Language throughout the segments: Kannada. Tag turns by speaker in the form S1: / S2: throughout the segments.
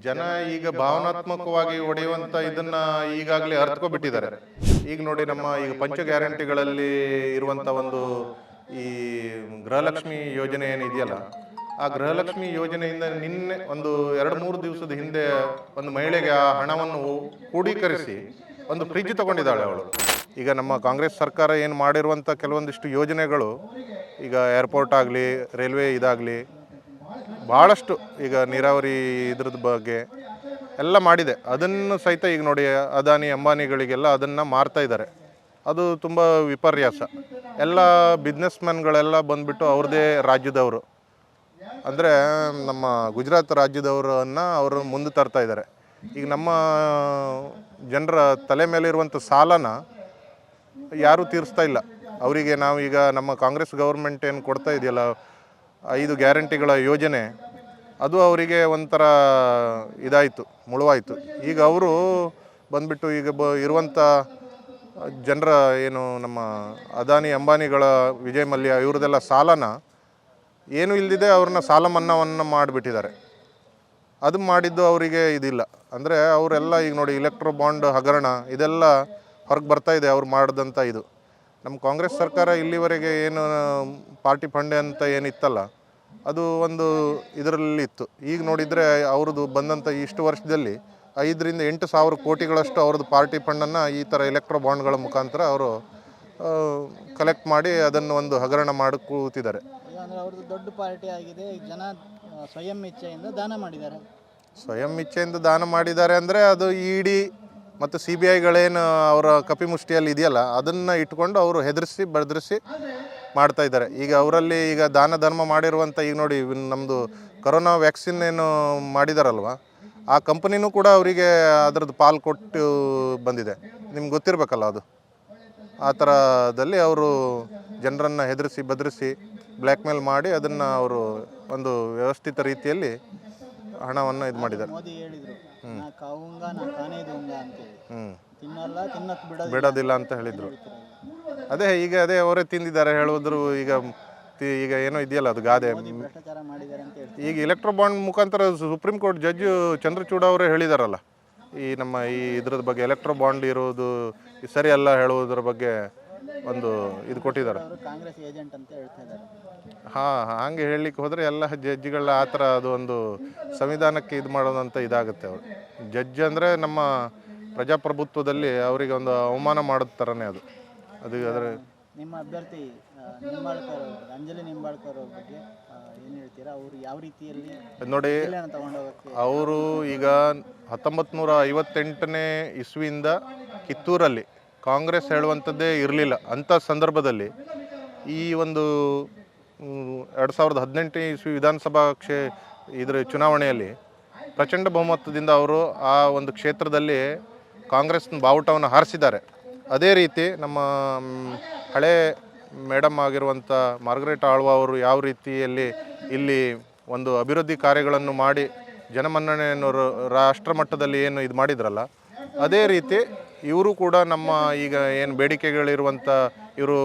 S1: ಜನ ಈಗ ಭಾವನಾತ್ಮಕವಾಗಿ ಒಡೆಯುವಂತ ಇದನ್ನ ಈಗಾಗಲೇ ಅರ್ಥಕೊಬಿಟ್ಟಿದ್ದಾರೆ ಈಗ ನೋಡಿ ನಮ್ಮ ಈಗ ಪಂಚ ಗ್ಯಾರಂಟಿಗಳಲ್ಲಿ ಇರುವಂತ ಒಂದು ಈ ಗೃಹಲಕ್ಷ್ಮಿ ಯೋಜನೆ ಏನಿದೆಯಲ್ಲ ಆ ಗೃಹಲಕ್ಷ್ಮಿ ಯೋಜನೆಯಿಂದ ನಿನ್ನೆ ಒಂದು ಎರಡು ಮೂರು ದಿವಸದ ಹಿಂದೆ ಒಂದು ಮಹಿಳೆಗೆ ಆ ಹಣವನ್ನು ಕ್ರೋಢೀಕರಿಸಿ ಒಂದು ಫ್ರಿಜ್ ತಗೊಂಡಿದ್ದಾಳೆ ಅವಳು. ಈಗ ನಮ್ಮ ಕಾಂಗ್ರೆಸ್ ಸರ್ಕಾರ ಏನು ಮಾಡಿರುವಂಥ ಕೆಲವೊಂದಿಷ್ಟು ಯೋಜನೆಗಳು ಈಗ ಏರ್ಪೋರ್ಟ್ ಆಗಲಿ ರೈಲ್ವೆ ಇದಾಗಲಿ ಭಾಳಷ್ಟು ಈಗ ನೀರಾವರಿ ಇದ್ರದ್ದು ಬಗ್ಗೆ ಎಲ್ಲ ಮಾಡಿದೆ. ಅದನ್ನು ಸಹಿತ ಈಗ ನೋಡಿ, ಅದಾನಿ, ಅಂಬಾನಿಗಳಿಗೆಲ್ಲ ಅದನ್ನು ಮಾರ್ತಾ ಇದ್ದಾರೆ. ಅದು ತುಂಬ ವಿಪರ್ಯಾಸ. ಎಲ್ಲ ಬಿಸ್ನೆಸ್ಮೆನ್ಗಳೆಲ್ಲ ಬಂದುಬಿಟ್ಟು ಅವ್ರದ್ದೇ ರಾಜ್ಯದವರು. ಅಂದರೆ ನಮ್ಮ ಗುಜರಾತ್ ರಾಜ್ಯದವರನ್ನು ಅವರು ಮುಂದೆ ತರ್ತಾ ಇದ್ದಾರೆ. ಈಗ ನಮ್ಮ ಜನರ ತಲೆ ಮೇಲೆ ಇರುವಂಥ ಸಾಲನ ಯಾರೂ ತೀರಿಸ್ತಾ ಇಲ್ಲ. ಅವರಿಗೆ ನಾವು ಈಗ ನಮ್ಮ ಕಾಂಗ್ರೆಸ್ ಗೌರ್ಮೆಂಟ್ ಏನು ಕೊಡ್ತಾ ಇದೆಯಲ್ಲ ಐದು ಗ್ಯಾರಂಟಿಗಳ ಯೋಜನೆ, ಅದು ಅವರಿಗೆ ಒಂಥರ ಇದಾಯಿತು, ಮುಳುವಾಯಿತು. ಈಗ ಅವರು ಬಂದ್ಬಿಟ್ಟು ಈಗ ಬ ಇರುವಂಥ ಜನರ ಏನು ನಮ್ಮ ಅದಾನಿ ಅಂಬಾನಿಗಳ ವಿಜಯ್ ಮಲ್ಯ ಇವ್ರದ್ದೆಲ್ಲ ಸಾಲನ ಏನು ಇಲ್ಲದಿದೆ ಅವ್ರನ್ನ ಸಾಲ ಮನ್ನಾವನ್ನು ಮಾಡಿಬಿಟ್ಟಿದ್ದಾರೆ. ಅದು ಮಾಡಿದ್ದು ಅವರಿಗೆ ಇದಿಲ್ಲ. ಅಂದರೆ ಅವರೆಲ್ಲ ಈಗ ನೋಡಿ ಇಲೆಕ್ಟ್ರೋ ಬಾಂಡ್ ಹಗರಣ ಇದೆಲ್ಲ ಹೊರಗೆ ಬರ್ತಾ ಇದೆ, ಅವ್ರು ಮಾಡಿದಂಥ ಇದು. ನಮ್ಮ ಕಾಂಗ್ರೆಸ್ ಸರ್ಕಾರ ಇಲ್ಲಿವರೆಗೆ ಏನು ಪಾರ್ಟಿ ಫಂಡ್ ಅಂತ ಏನಿತ್ತಲ್ಲ ಅದು ಒಂದು ಇದರಲ್ಲಿ ಇತ್ತು. ಈಗ ನೋಡಿದರೆ ಅವ್ರದ್ದು ಬಂದಂಥ ಇಷ್ಟು ವರ್ಷದಲ್ಲಿ ಐದರಿಂದ ಎಂಟು ಸಾವಿರ ಕೋಟಿಗಳಷ್ಟು ಅವ್ರದ್ದು ಪಾರ್ಟಿ ಫಂಡನ್ನು ಈ ಥರ ಎಲೆಕ್ಟ್ರೋ ಬಾಂಡ್ಗಳ ಮುಖಾಂತರ ಅವರು ಕಲೆಕ್ಟ್ ಮಾಡಿ ಅದನ್ನು ಒಂದು ಹಗರಣ ಮಾಡಿ ಕೂತಿದ್ದಾರೆ
S2: ಅವ್ರದ್ದು ದೊಡ್ಡ ಪಾರ್ಟಿ ಆಗಿದೆ ಜನ ಸ್ವಯಂ ಇಚ್ಛೆಯಿಂದ ದಾನ ಮಾಡಿದ್ದಾರೆ.
S1: ಸ್ವಯಂ ಇಚ್ಛೆಯಿಂದ ದಾನ ಮಾಡಿದ್ದಾರೆ ಅಂದರೆ ಅದು ಇಡೀ ಮತ್ತು ಸಿ ಬಿ ಐಗಳೇನು ಅವರ ಕಪಿಮುಷ್ಟಿಯಲ್ಲಿ ಇದೆಯಲ್ಲ, ಅದನ್ನು ಇಟ್ಕೊಂಡು ಅವರು ಹೆದರಿಸಿ ಬೆದರಿಸಿ ಮಾಡ್ತಾ ಇದ್ದಾರೆ. ಈಗ ಅವರಲ್ಲಿ ಈಗ ದಾನ ಧರ್ಮ ಮಾಡಿರುವಂಥ ಈಗ ನೋಡಿ ನಮ್ಮದು ಕೊರೋನಾ ವ್ಯಾಕ್ಸಿನ್ ಏನು ಮಾಡಿದಾರಲ್ವ, ಆ ಕಂಪನಿನೂ ಕೂಡ ಅವರಿಗೆ ಅದರದ್ದು ಪಾಲು ಕೊಟ್ಟು ಬಂದಿದೆ. ನಿಮ್ಗೆ ಗೊತ್ತಿರಬೇಕಲ್ಲ ಅದು. ಆ ಥರದಲ್ಲಿ ಅವರು ಜನರನ್ನು ಹೆದರಿಸಿ, ಬೆದರಿಸಿ ಬ್ಲ್ಯಾಕ್ ಮೇಲ್ ಮಾಡಿ ಅದನ್ನು ಅವರು ಒಂದು ವ್ಯವಸ್ಥಿತ ರೀತಿಯಲ್ಲಿ ಹಣವನ್ನು ಇದು ಮಾಡಿದ್ದಾರೆ.
S2: ನಾ ಕಾವುಂಗ ನಾ ಕಾನೇ ದೂಂಗ ಅಂತೇಳಿ.
S1: ಹ್ಞೂ
S2: ತಿನ್ನಲ್ಲ ತಿನ್ನಕ್ ಬಿಡೋದು
S1: ಬಿಡೋದಿಲ್ಲ ಅಂತ ಹೇಳಿದರು. ಅದೇ ಈಗ ಅದೇ ಅವರೇ ತಿಂದಿದ್ದಾರೆ ಹೇಳಿದ್ರು ಈಗ ತಿ- ಈಗ ಏನೋ ಇದೆಯಲ್ಲ ಅದು ಗಾದೆ.
S2: ಭ್ರಷ್ಟಾಚಾರ ಮಾಡಿದ್ದಾರೆ ಅಂತ ಹೇಳ್ತಾರೆ
S1: ಈಗ ಎಲೆಕ್ಟ್ರೋ ಬಾಂಡ್ ಮುಖಾಂತರ ಸುಪ್ರೀಂ ಕೋರ್ಟ್ ಜಡ್ಜ್ ಚಂದ್ರಚೂಡ ಅವರೇ ಹೇಳಿದಾರಲ್ಲ. ಈ ನಮ್ಮ ಈ ಇದ್ರದ ಬಗ್ಗೆ ಎಲೆಕ್ಟ್ರೋ ಬಾಂಡ್ ಇರೋದು ಸರಿ ಅಲ್ಲ ಹೇಳುವುದ್ರ ಬಗ್ಗೆ ಒಂದು ಇದು ಕೊಟ್ಟಿದ್ದಾರೆ.
S2: ಕಾಂಗ್ರೆಸ್ ಏಜೆಂಟ್ ಅಂತ ಹೇಳ್ತಾ ಇದ್ದಾರೆ.
S1: ಹಾಂ ಹಾಗೆ ಹೇಳಲಿಕ್ಕೆ ಹೋದರೆ ಎಲ್ಲ ಜಡ್ಜ್ಗಳ ಆ ಥರ ಅದು ಒಂದು ಸಂವಿಧಾನಕ್ಕೆ ಇದು ಮಾಡೋದಂತ ಇದಾಗುತ್ತೆ ಅವರು. ಜಡ್ಜ್ ಅಂದರೆ ನಮ್ಮ ಪ್ರಜಾಪ್ರಭುತ್ವದಲ್ಲಿ ಅವರಿಗೆ ಒಂದು ಅವಮಾನ ಮಾಡೋದ್ ಥರನೇ ಅದು. ಅದು ಅದರ
S2: ನಿಮ್ಮ ಅಭ್ಯರ್ಥಿ ನಿಂಬಾಳ್ಕರ್ ಅಂಜಲಿ ನಿಂಬಾಳ್ಕರ್ ಅವ್ರ ಬಗ್ಗೆ ಏನು ಹೇಳ್ತೀರಾ? ಅವರು ಯಾವ ರೀತಿಯಲ್ಲಿ
S1: ನೋಡಿ
S2: ತಗೊಂಡೋಗಕ್ಕೆ
S1: ಅವರು ಈಗ ಹತ್ತೊಂಬತ್ತು ನೂರ ಐವತ್ತೆಂಟನೇ ಇಸ್ವಿಯಿಂದ ಕಿತ್ತೂರಲ್ಲಿ ಕಾಂಗ್ರೆಸ್ ಹೇಳುವಂಥದ್ದೇ ಇರಲಿಲ್ಲ ಅಂಥ ಸಂದರ್ಭದಲ್ಲಿ ಈ ಒಂದು ಎರಡು ಸಾವಿರದ ಹದಿನೆಂಟನೇ ಇಸ್ವಿ ವಿಧಾನಸಭಾ ಕ್ಷೇ, ಇದರ ಚುನಾವಣೆಯಲ್ಲಿ ಪ್ರಚಂಡ ಬಹುಮತದಿಂದ ಅವರು ಆ ಒಂದು ಕ್ಷೇತ್ರದಲ್ಲಿ ಕಾಂಗ್ರೆಸ್ನ ಬಾವುಟವನ್ನು ಹಾರಿಸಿದ್ದಾರೆ. ಅದೇ ರೀತಿ ನಮ್ಮ ಹಳೆ ಮೇಡಮ್ ಆಗಿರುವಂಥ ಮಾರ್ಗರೇಟ್ ಆಳ್ವ ಅವರು ಯಾವ ರೀತಿಯಲ್ಲಿ ಇಲ್ಲಿ ಒಂದು ಅಭಿವೃದ್ಧಿ ಕಾರ್ಯಗಳನ್ನು ಮಾಡಿ ಜನಮನ್ನಣೆಯನ್ನು ರ- ರಾಷ್ಟ್ರ ಮಟ್ಟದಲ್ಲಿ ಏನು ಇದು ಮಾಡಿದ್ರಲ್ಲ, ಅದೇ ರೀತಿ ಇವರು ಕೂಡ ನಮ್ಮ ಈಗ ಏನು ಬೇಡಿಕೆಗಳಿರುವಂಥ ಇವರು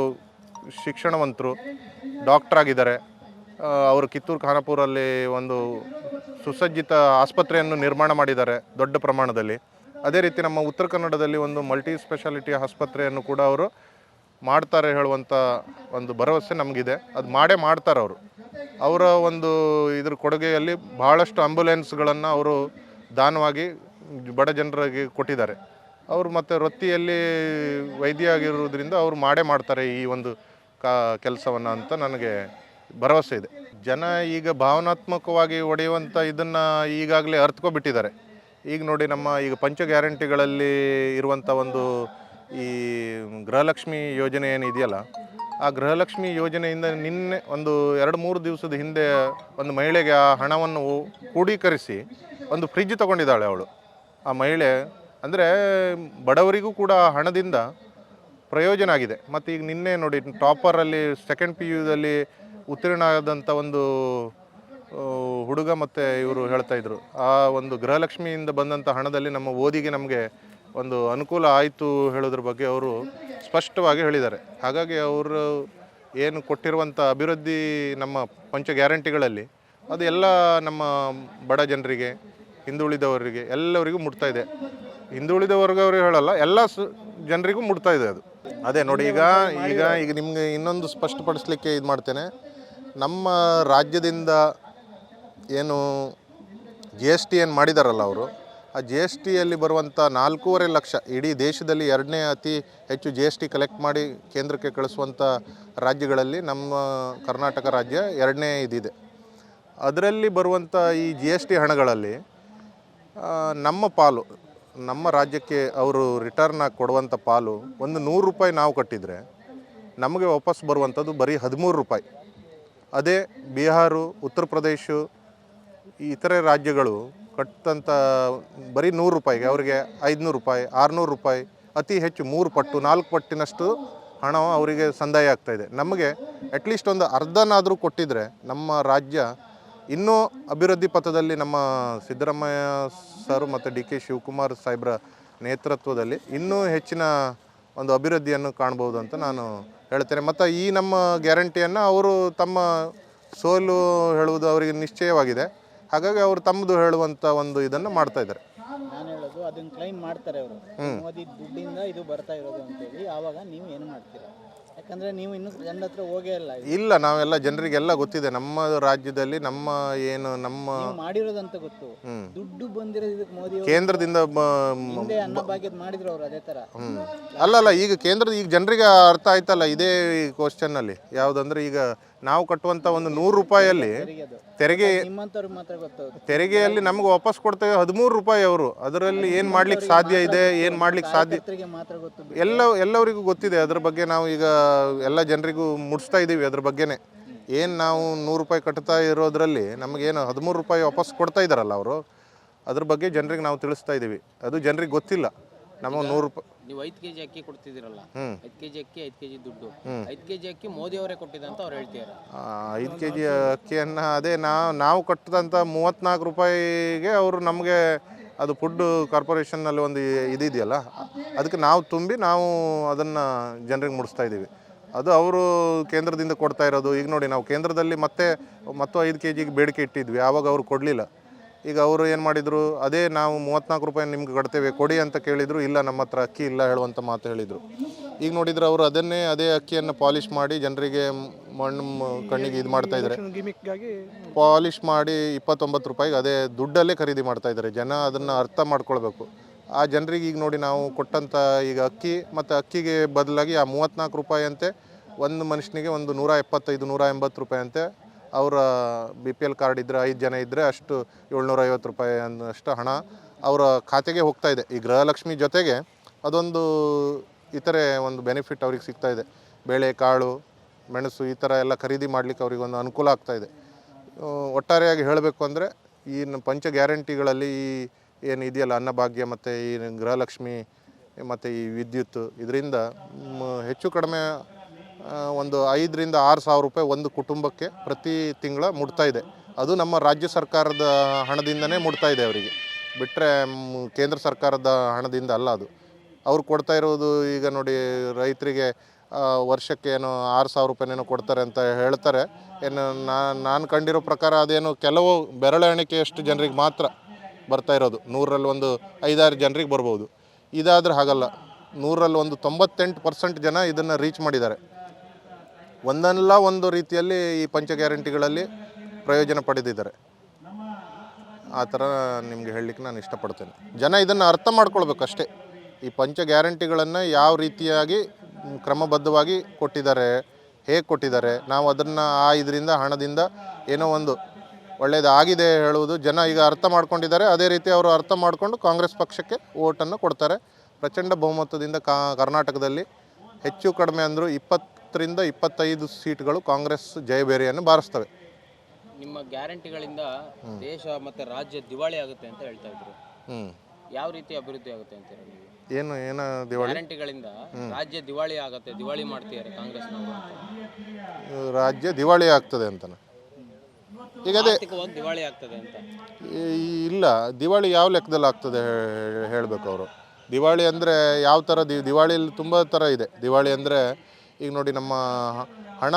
S1: ಶಿಕ್ಷಣವಂತರು ಡಾಕ್ಟರ್ ಆಗಿದ್ದಾರೆ. ಅವರು ಕಿತ್ತೂರು ಖಾನಾಪುರಲ್ಲಿ ಒಂದು ಸುಸಜ್ಜಿತ ಆಸ್ಪತ್ರೆಯನ್ನು ನಿರ್ಮಾಣ ಮಾಡಿದ್ದಾರೆ ದೊಡ್ಡ ಪ್ರಮಾಣದಲ್ಲಿ. ಅದೇ ರೀತಿ ನಮ್ಮ ಉತ್ತರ ಕನ್ನಡದಲ್ಲಿ ಒಂದು ಮಲ್ಟಿ ಸ್ಪೆಷಾಲಿಟಿ ಆಸ್ಪತ್ರೆಯನ್ನು ಕೂಡ ಅವರು ಮಾಡ್ತಾರೆ ಹೇಳುವಂಥ ಒಂದು ಭರವಸೆ ನಮಗಿದೆ. ಅದು ಮಾಡೇ ಮಾಡ್ತಾರೆ ಅವರು. ಅವರ ಒಂದು ಇದ್ರ ಕೊಡುಗೆಯಲ್ಲಿ ಭಾಳಷ್ಟು ಆಂಬ್ಯುಲೆನ್ಸ್ಗಳನ್ನು ಅವರು ದಾನವಾಗಿ ಬಡ ಜನರಿಗೆ ಕೊಟ್ಟಿದ್ದಾರೆ. ಅವರು ಮತ್ತು ವೃತ್ತಿಯಲ್ಲಿ ವೈದ್ಯ ಆಗಿರುವುದರಿಂದ ಅವರು ಮಾಡೇ ಮಾಡ್ತಾರೆ ಈ ಒಂದು ಕಾ ಕೆಲಸವನ್ನು ಅಂತ ನನಗೆ ಭರವಸೆ ಇದೆ. ಜನ ಈಗ ಭಾವನಾತ್ಮಕವಾಗಿ ಒಡೆಯುವಂಥ ಇದನ್ನು ಈಗಾಗಲೇ ಅರ್ಥಕೊಬಿಟ್ಟಿದ್ದಾರೆ ಈಗ ನೋಡಿ ನಮ್ಮ ಈಗ ಪಂಚ ಗ್ಯಾರಂಟಿಗಳಲ್ಲಿ ಇರುವಂಥ ಒಂದು ಈ ಗೃಹಲಕ್ಷ್ಮಿ ಯೋಜನೆ ಏನಿದೆಯಲ್ಲ ಆ ಗೃಹಲಕ್ಷ್ಮಿ ಯೋಜನೆಯಿಂದ ನಿನ್ನೆ ಒಂದು ಎರಡು ಮೂರು ದಿವಸದ ಹಿಂದೆ ಒಂದು ಮಹಿಳೆಗೆ ಆ ಹಣವನ್ನು ಕ್ರೋಢೀಕರಿಸಿ ಒಂದು ಫ್ರಿಜ್ ತಗೊಂಡಿದ್ದಾಳೆ ಅವಳು. ಆ ಮಹಿಳೆ ಅಂದರೆ ಬಡವರಿಗೂ ಕೂಡ ಹಣದಿಂದ ಪ್ರಯೋಜನ ಆಗಿದೆ. ಮತ್ತು ಈಗ ನಿನ್ನೆ ನೋಡಿ ಟಾಪರಲ್ಲಿ ಸೆಕೆಂಡ್ ಪಿ ಯುದಲ್ಲಿ ಉತ್ತೀರ್ಣ ಆದಂಥ ಒಂದು ಹುಡುಗ ಮತ್ತು ಇವರು ಹೇಳ್ತಾ ಇದ್ರು. ಆ ಒಂದು ಗೃಹಲಕ್ಷ್ಮಿಯಿಂದ ಬಂದಂಥ ಹಣದಲ್ಲಿ ನಮ್ಮ ಓದಿಗೆ ನಮಗೆ ಒಂದು ಅನುಕೂಲ ಆಯಿತು ಹೇಳೋದ್ರ ಬಗ್ಗೆ ಅವರು ಸ್ಪಷ್ಟವಾಗಿ ಹೇಳಿದ್ದಾರೆ. ಹಾಗಾಗಿ ಅವರು ಏನು ಕೊಟ್ಟಿರುವಂಥ ಅಭಿವೃದ್ಧಿ ನಮ್ಮ ಪಂಚ ಗ್ಯಾರಂಟಿಗಳಲ್ಲಿ, ಅದು ಎಲ್ಲ ನಮ್ಮ ಬಡ ಜನರಿಗೆ, ಹಿಂದುಳಿದವರಿಗೆ, ಎಲ್ಲರಿಗೂ ಮುಟ್ತಾ ಇದೆ. ಹಿಂದುಳಿದ ವರ್ಗವರು ಹೇಳಲ್ಲ, ಎಲ್ಲ ಜನರಿಗೂ ಮುಟ್ತಾ ಇದೆ ಅದು. ಅದೇ ನೋಡಿ, ಈಗ ಈಗ ಈಗ ನಿಮಗೆ ಇನ್ನೊಂದು ಸ್ಪಷ್ಟಪಡಿಸ್ಲಿಕ್ಕೆ ಇದು ಮಾಡ್ತೇನೆ. ನಮ್ಮ ರಾಜ್ಯದಿಂದ ಏನು ಜಿ ಎಸ್ ಟಿ ಏನು ಮಾಡಿದಾರಲ್ಲ ಅವರು, ಆ ಜಿ ಎಸ್ ಟಿಯಲ್ಲಿ ಬರುವಂಥ ನಾಲ್ಕೂವರೆ ಲಕ್ಷ, ಇಡೀ ದೇಶದಲ್ಲಿ ಎರಡನೇ ಅತಿ ಹೆಚ್ಚು ಜಿ ಎಸ್ ಟಿ ಕಲೆಕ್ಟ್ ಮಾಡಿ ಕೇಂದ್ರಕ್ಕೆ ಕಳಿಸುವಂಥ ರಾಜ್ಯಗಳಲ್ಲಿ ನಮ್ಮ ಕರ್ನಾಟಕ ರಾಜ್ಯ ಎರಡನೇ ಇದಿದೆ. ಅದರಲ್ಲಿ ಬರುವಂಥ ಈ ಜಿ ಎಸ್ ಟಿ ಹಣಗಳಲ್ಲಿ ನಮ್ಮ ಪಾಲು ನಮ್ಮ ರಾಜ್ಯಕ್ಕೆ ಅವರು ರಿಟರ್ನ್ ಆಗಿ ಕೊಡುವಂಥ ಪಾಲು ಒಂದು ನೂರು ರೂಪಾಯಿ ನಾವು ಕಟ್ಟಿದರೆ ನಮಗೆ ವಾಪಸ್ ಬರುವಂಥದ್ದು ಬರೀ ಹದಿಮೂರು ರೂಪಾಯಿ. ಅದೇ ಬಿಹಾರು, ಉತ್ತರ ಪ್ರದೇಶ, ಇತರೆ ರಾಜ್ಯಗಳು ಕಟ್ಟಂಥ ಬರೀ ನೂರು ರೂಪಾಯಿಗೆ ಅವರಿಗೆ ಐದುನೂರು ರೂಪಾಯಿ, ಆರುನೂರು ರೂಪಾಯಿ, ಅತಿ ಹೆಚ್ಚು ಮೂರು ಪಟ್ಟು, ನಾಲ್ಕು ಪಟ್ಟಿನಷ್ಟು ಹಣ ಅವರಿಗೆ ಸಂದಾಯ ಆಗ್ತಾಯಿದೆ ನಮಗೆ ಅಟ್ಲೀಸ್ಟ್ ಒಂದು ಅರ್ಧನಾದರೂ ಕೊಟ್ಟಿದ್ರೆ ನಮ್ಮ ರಾಜ್ಯ ಇನ್ನೂ ಅಭಿವೃದ್ಧಿ ಪಥದಲ್ಲಿ ನಮ್ಮ ಸಿದ್ದರಾಮಯ್ಯ ಸರ್ ಮತ್ತು ಡಿ ಕೆ ಶಿವಕುಮಾರ್ ಸಾಹೇಬ್ರ ನೇತೃತ್ವದಲ್ಲಿ ಇನ್ನೂ ಹೆಚ್ಚಿನ ಒಂದು ಅಭಿವೃದ್ಧಿಯನ್ನು ಕಾಣ್ಬೋದು ಅಂತ ನಾನು ಹೇಳ್ತೇನೆ. ಮತ್ತು ಈ ನಮ್ಮ ಗ್ಯಾರಂಟಿಯನ್ನು ಅವರು ತಮ್ಮ ಸೋಲು ಹೇಳುವುದು ಅವರಿಗೆ ನಿಶ್ಚಯವಾಗಿದೆ. ಹಾಗಾಗಿ ಅವರು ತಮ್ಮದು ಹೇಳುವಂಥ ಒಂದು ಇದನ್ನು ಮಾಡ್ತಾ ಇದ್ದಾರೆ.
S2: ನಾನು ಹೇಳೋದು ಅದನ್ನ ಕ್ಲೈಮ್ ಮಾಡ್ತಾರೆ ಅವರು. ಮೋದಿ ದುಡ್ಡಿಂದ ಇದು ಬರ್ತಾ ಇರೋದು ಅಂತೇಳಿ ಆವಾಗ ನೀವು ಏನು ಮಾಡ್ತೀರಾ? ಯಾಕಂದ್ರೆ ನೀವು ಇನ್ನೂ ಜನರ ಹತ್ರ ಹೋಗೇ ಇಲ್ಲ
S1: ಇಲ್ಲ ನಾವೆಲ್ಲ ಜನರಿಗೆಲ್ಲ ಗೊತ್ತಿದೆ. ನಮ್ಮ ರಾಜ್ಯದಲ್ಲಿ ನಮ್ಮ ಏನು ನಮ್ಮ
S2: ನೀವು ಮಾಡಿರೋದಂತ ಗೊತ್ತು. ದುಡ್ಡು ಬಂದಿರೋದು ಇದಕ್ಕೆ ಮೋದಿ ಅವರು.
S1: ಕೇಂದ್ರದಿಂದ ಬ-
S2: ಹಿಂದೆ ಮಾಡಿದ್ರು ಅವ್ರು ಅದೇ ತರ
S1: ಹ್ಮ್. ಅಲ್ಲ ಈಗ ಕೇಂದ್ರದ ಈಗ ಜನರಿಗೆ ಅರ್ಥ ಆಯ್ತಲ್ಲ ಇದೇ ಕ್ವಶನ್ನಲ್ಲಿ ಯಾವುದಂದ್ರೆ ಈಗ ನಾವು ಕಟ್ಟುವಂತ ಒಂದು ನೂರು ರೂಪಾಯಲ್ಲಿ
S2: ತೆರಿಗೆ ಅದು.
S1: ತೆರಿಗೆ
S2: ನಿಮ್ಮಂಥವ್ರಿಗೆ ಮಾತ್ರ ಗೊತ್ತವ್ರು
S1: ತೆರಿಗೆಯಲ್ಲಿ ನಮ್ಗೆ ವಾಪಸ್ ಕೊಡ್ತೇವೆ ಹದಿಮೂರು ರೂಪಾಯಿ ಅವರು. ಅದರಲ್ಲಿ ಏನು ಮಾಡ್ಲಿಕ್ಕೆ ಸಾಧ್ಯ ಇದೆ ಏನು ಮಾಡ್ಲಿಕ್ಕೆ ಸಾಧ್ಯ
S2: ಮಾತ್ರ ಗೊತ್ತು
S1: ಎಲ್ಲ ಎಲ್ಲವರಿಗೂ ಗೊತ್ತಿದೆ ಅದ್ರ ಬಗ್ಗೆ ನಾವು ಈಗ ಎಲ್ಲ ಜನರಿಗೂ ಮುಡಿಸ್ತಾ ಇದ್ದೀವಿ ಅದ್ರ ಬಗ್ಗೆನೇ. ಏನು ನಾವು ನೂರು ರೂಪಾಯಿ ಕಟ್ತಾ ಇರೋದ್ರಲ್ಲಿ ನಮಗೇನು ಹದಿಮೂರು ರೂಪಾಯಿ ವಾಪಸ್ ಕೊಡ್ತಾ ಇದ್ದಾರಲ್ಲ ಅವರು ಅದ್ರ ಬಗ್ಗೆ ಜನರಿಗೆ ನಾವು ತಿಳಿಸ್ತಾ ಇದ್ದೀವಿ ಅದು ಜನರಿಗೆ ಗೊತ್ತಿಲ್ಲ. ನಮಗೆ ನೂರು ರೂಪಾಯಿ
S3: ನೀವು ಐದು ಕೆಜಿ ಅಕ್ಕಿ ಕೊಡ್ತಿದ್ದೀರಲ್ಲ. ಐದು ಕೆಜಿ ಅಕ್ಕಿ ಐದು ಕೆಜಿ ದುಡ್ಡು. ಐದು ಕೆಜಿ ಅಕ್ಕಿ ಮೋದಿ ಅವರೇ ಕೊಟ್ಟಿದ್ದಂತ ಅವ್ರು ಹೇಳ್ತಿದ್ದಾರೆ
S1: ಐದು ಕೆ ಜಿ ಅಕ್ಕಿಯನ್ನು ಅದೇ ನಾವು ನಾವು ಕಟ್ಟಿದಂಥ ಮೂವತ್ತ್ನಾಲ್ಕು ರೂಪಾಯಿಗೆ ಅವರು ನಮಗೆ ಅದು ಫುಡ್ ಕಾರ್ಪೊರೇಷನ್ನಲ್ಲಿ ಒಂದು ಇದಿದೆಯಲ್ಲ ಅದಕ್ಕೆ ನಾವು ತುಂಬಿ ನಾವು ಅದನ್ನು ಜನರಿಗೆ ಮುಡಿಸ್ತಾ ಇದ್ದೀವಿ. ಅದು ಅವರು ಕೇಂದ್ರದಿಂದ ಕೊಡ್ತಾ ಇರೋದು. ಈಗ ನೋಡಿ ನಾವು ಕೇಂದ್ರದಲ್ಲಿ ಮತ್ತೆ ಮತ್ತು ಐದು ಕೆ ಜಿಗೆ ಬೇಡಿಕೆ ಇಟ್ಟಿದ್ವಿ. ಆವಾಗ ಅವರು ಕೊಡಲಿಲ್ಲ. ಈಗ ಅವರು ಏನು ಮಾಡಿದರು? ಅದೇ ನಾವು ಮೂವತ್ತ್ನಾಲ್ಕು ರೂಪಾಯಿ ನಿಮ್ಗೆ ಕಟ್ತೇವೆ ಕೊಡಿ ಅಂತ ಕೇಳಿದರು ಇಲ್ಲ ನಮ್ಮ ಹತ್ರ ಅಕ್ಕಿ ಇಲ್ಲ ಹೇಳುವಂಥ ಮಾತು ಹೇಳಿದರು. ಈಗ ನೋಡಿದರೆ ಅವರು ಅದನ್ನೇ ಅದೇ ಅಕ್ಕಿಯನ್ನು ಪಾಲಿಷ್ ಮಾಡಿ ಜನರಿಗೆ ಮಣ್ಣು ಕಣ್ಣಿಗೆ ಇದು ಮಾಡ್ತಾ ಇದ್ದಾರೆ ಪಾಲಿಷ್ ಮಾಡಿ ಇಪ್ಪತ್ತೊಂಬತ್ತು ರೂಪಾಯಿಗೆ ಅದೇ ದುಡ್ಡಲ್ಲೇ ಖರೀದಿ ಮಾಡ್ತಾ ಇದ್ದಾರೆ ಜನ ಅದನ್ನು ಅರ್ಥ ಮಾಡ್ಕೊಳ್ಬೇಕು. ಆ ಜನರಿಗೆ ಈಗ ನೋಡಿ ನಾವು ಕೊಟ್ಟಂಥ ಈಗ ಅಕ್ಕಿ ಮತ್ತು ಅಕ್ಕಿಗೆ ಬದಲಾಗಿ ಆ ಮೂವತ್ತ್ನಾಲ್ಕು ರೂಪಾಯಿ ಅಂತೆ ಒಂದು ಮನುಷ್ಯನಿಗೆ ಒಂದು ನೂರ ಎಪ್ಪತ್ತೈದು ನೂರ ಎಂಬತ್ತು ರೂಪಾಯಿ ಅಂತೆ ಅವರ ಬಿ ಪಿ ಎಲ್ ಕಾರ್ಡ್ ಇದ್ದರೆ ಐದು ಜನ ಇದ್ದರೆ ಅಷ್ಟು ಏಳ್ನೂರ ಐವತ್ತು ರೂಪಾಯಿ ಅನ್ನಷ್ಟು ಹಣ ಅವರ ಖಾತೆಗೆ ಹೋಗ್ತಾ ಇದೆ. ಈ ಗೃಹಲಕ್ಷ್ಮಿ ಜೊತೆಗೆ ಅದೊಂದು ಇತರೆ ಒಂದು ಬೆನಿಫಿಟ್ ಅವ್ರಿಗೆ ಸಿಗ್ತಾ ಇದೆ. ಬೇಳೆ, ಕಾಳು, ಮೆಣಸು ಈ ಥರ ಎಲ್ಲ ಖರೀದಿ ಮಾಡಲಿಕ್ಕೆ ಅವ್ರಿಗೆ ಒಂದು ಅನುಕೂಲ ಆಗ್ತಾ ಇದೆ. ಒಟ್ಟಾರೆಯಾಗಿ ಹೇಳಬೇಕು ಅಂದರೆ ಈ ಪಂಚ ಗ್ಯಾರಂಟಿಗಳಲ್ಲಿ ಈ ಏನು ಇದೆಯಲ್ಲ ಅನ್ನಭಾಗ್ಯ ಮತ್ತು ಈ ಗೃಹಲಕ್ಷ್ಮಿ ಮತ್ತು ಈ ವಿದ್ಯುತ್, ಇದರಿಂದ ಹೆಚ್ಚು ಕಡಿಮೆ ಒಂದು ಐದರಿಂದ ಆರು ಸಾವಿರ ರೂಪಾಯಿ ಒಂದು ಕುಟುಂಬಕ್ಕೆ ಪ್ರತಿ ತಿಂಗಳ ಮುಟ್ತಾ ಇದೆ. ಅದು ನಮ್ಮ ರಾಜ್ಯ ಸರ್ಕಾರದ ಹಣದಿಂದನೇ ಮುಟ್ತಾ ಇದೆ ಅವರಿಗೆ. ಬಿಟ್ಟರೆ ಕೇಂದ್ರ ಸರ್ಕಾರದ ಹಣದಿಂದ ಅಲ್ಲ ಅದು. ಅವ್ರು ಕೊಡ್ತಾ ಇರೋದು ಈಗ ನೋಡಿ ರೈತರಿಗೆ ವರ್ಷಕ್ಕೆ ಏನು ಆರು ಸಾವಿರ ರೂಪಾಯಿನೇನೋ ಕೊಡ್ತಾರೆ ಅಂತ ಹೇಳ್ತಾರೆ. ಏನು ನಾನು ನಾನು ಕಂಡಿರೋ ಪ್ರಕಾರ ಅದೇನು ಕೆಲವು ಬೆರಳೆಣಿಕೆಯಷ್ಟು ಜನರಿಗೆ ಮಾತ್ರ ಬರ್ತಾ ಇರೋದು. ನೂರರಲ್ಲಿ ಒಂದು ಐದಾರು ಜನರಿಗೆ ಬರ್ಬೋದು. ಇದಾದರೆ ಹಾಗಲ್ಲ. ನೂರಲ್ಲಿ ಒಂದು ತೊಂಬತ್ತೆಂಟು ಪರ್ಸೆಂಟ್ ಜನ ಇದನ್ನು ರೀಚ್ ಮಾಡಿದ್ದಾರೆ. ಒಂದಲ್ಲ ಒಂದು ರೀತಿಯಲ್ಲಿ ಈ ಪಂಚ ಗ್ಯಾರಂಟಿಗಳಲ್ಲಿ ಪ್ರಯೋಜನ ಪಡೆದಿದ್ದಾರೆ. ಆ ಥರ ನಿಮಗೆ ಹೇಳಲಿಕ್ಕೆ ನಾನು ಇಷ್ಟಪಡ್ತೇನೆ. ಜನ ಇದನ್ನು ಅರ್ಥ ಮಾಡ್ಕೊಳ್ಬೇಕಷ್ಟೇ. ಈ ಪಂಚ ಗ್ಯಾರಂಟಿಗಳನ್ನು ಯಾವ ರೀತಿಯಾಗಿ ಕ್ರಮಬದ್ಧವಾಗಿ ಕೊಟ್ಟಿದ್ದಾರೆ, ಹೇಗೆ ಕೊಟ್ಟಿದ್ದಾರೆ, ನಾವು ಅದನ್ನು ಆ ಇದರಿಂದ, ಹಣದಿಂದ ಏನೋ ಒಂದು ಒಳ್ಳೆಯದಾಗಿದೆ ಹೇಳುವುದು ಜನ ಈಗ ಅರ್ಥ ಮಾಡ್ಕೊಂಡಿದ್ದಾರೆ. ಅದೇ ರೀತಿ ಅವರು ಅರ್ಥ ಮಾಡಿಕೊಂಡು ಕಾಂಗ್ರೆಸ್ ಪಕ್ಷಕ್ಕೆ ಓಟನ್ನು ಕೊಡ್ತಾರೆ. ಪ್ರಚಂಡ ಬಹುಮತದಿಂದ ಕರ್ನಾಟಕದಲ್ಲಿ ಹೆಚ್ಚು ಕಡಿಮೆ ಅಂದರೂ ಇಪ್ಪತ್ತರಿಂದ ಇಪ್ಪತ್ತೈದು ಸೀಟ್ಗಳು ಕಾಂಗ್ರೆಸ್ ಜಯಬೇರಿಯನ್ನು ಬಾರಿಸ್ತವೆ.
S3: ನಿಮ್ಮ ಗ್ಯಾರಂಟಿಗಳಿಂದ ದೇಶ ಮತ್ತೆ ರಾಜ್ಯ ದಿವಾಳಿ ಆಗುತ್ತೆ ಅಂತ ಹೇಳ್ತಾ ಇದ್ರು.
S1: ಹ್ಞೂ
S3: ಯಾವ ರೀತಿ ಅಭಿವೃದ್ಧಿ ಆಗುತ್ತೆ ಅಂತ ನೀವು?
S1: ಏನು ಏನು ದಿವಾಳಿ?
S3: ಗ್ಯಾರಂಟಿಗಳಿಂದ ರಾಜ್ಯ ದಿವಾಳಿ ಆಗುತ್ತೆ ದಿವಾಳಿ ಮಾಡ್ತಿದ್ದಾರೆ ಕಾಂಗ್ರೆಸ್
S1: ರಾಜ್ಯ ದಿವಾಳಿ ಆಗ್ತದೆ ಅಂತ ಈಗ ಅದೇ
S3: ಆರ್ಥಿಕವಾಗಿ ದಿವಾಳಿ ಆಗ್ತದೆ ಅಂತ.
S1: ಈ- ಇಲ್ಲ ದಿವಾಳಿ ಯಾವ ಲೆಕ್ಕದಲ್ಲಿ ಆಗ್ತದೆ ಹೇಳಬೇಕು ಹೇಳ್ಬೇಕು ಅವರು. ದಿವಾಳಿ ಅಂದರೆ ಯಾವ ಥರ ದಿ ದಿವಾಳಿಯಲ್ಲಿ ತುಂಬ ಥರ ಇದೆ. ದಿವಾಳಿ ಅಂದರೆ ಈಗ ನೋಡಿ ನಮ್ಮ ಹಣ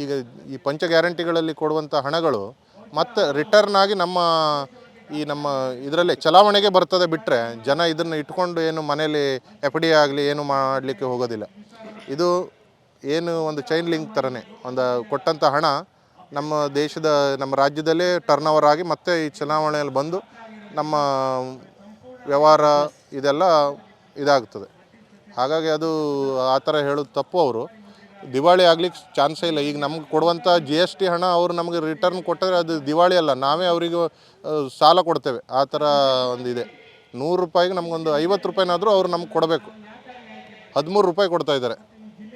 S1: ಈಗ ಈ ಪಂಚ ಗ್ಯಾರಂಟಿಗಳಲ್ಲಿ ಕೊಡುವಂಥ ಹಣಗಳು ಮತ್ತೆ ರಿಟರ್ನ್ ಆಗಿ ನಮ್ಮ ಈ ನಮ್ಮ ಇದರಲ್ಲಿ ಚಲಾವಣೆಗೆ ಬರ್ತದೆ ಬಿಟ್ಟರೆ ಜನ ಇದನ್ನು ಇಟ್ಕೊಂಡು ಏನು ಮನೇಲಿ ಎಫ್ ಡಿ ಆಗಲಿ ಏನು ಮಾಡಲಿಕ್ಕೆ ಹೋಗೋದಿಲ್ಲ. ಇದು ಏನು ಒಂದು ಚೈನ್ ಲಿಂಕ್ ಥರನೇ ಒಂದು ಕೊಟ್ಟಂಥ ಹಣ ನಮ್ಮ ದೇಶದ, ನಮ್ಮ ರಾಜ್ಯದಲ್ಲೇ ಟರ್ನ್ ಓವರ್ ಆಗಿ ಮತ್ತೆ ಈ ಚುನಾವಣೆಯಲ್ಲಿ ಬಂದು ನಮ್ಮ ವ್ಯವಹಾರ ಇದೆಲ್ಲ ಇದಾಗ್ತದೆ. ಹಾಗಾಗಿ ಅದು ಆ ಥರ ಹೇಳೋದು ತಪ್ಪು ಅವರು. ದಿವಾಳಿ ಆಗ್ಲಿಕ್ಕೆ ಚಾನ್ಸೇ ಇಲ್ಲ. ಈಗ ನಮ್ಗೆ ಕೊಡುವಂಥ ಜಿ ಎಸ್ ಟಿ ಹಣ ಅವರು ನಮಗೆ ರಿಟರ್ನ್ ಕೊಟ್ಟರೆ ಅದು ದಿವಾಳಿ ಅಲ್ಲ. ನಾವೇ ಅವರಿಗೆ ಸಾಲ ಕೊಡ್ತೇವೆ. ಆ ಥರ ಒಂದಿದೆ. ನೂರು ರೂಪಾಯಿಗೆ ನಮಗೊಂದು ಐವತ್ತು ರೂಪಾಯಿನಾದರೂ ಅವ್ರು ನಮ್ಗೆ ಕೊಡಬೇಕು. ಹದಿಮೂರು ರೂಪಾಯಿ ಕೊಡ್ತಾ ಇದ್ದಾರೆ.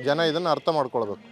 S1: ಜನ ಇದನ್ನು ಅರ್ಥ ಮಾಡ್ಕೊಳ್ಬೇಕು.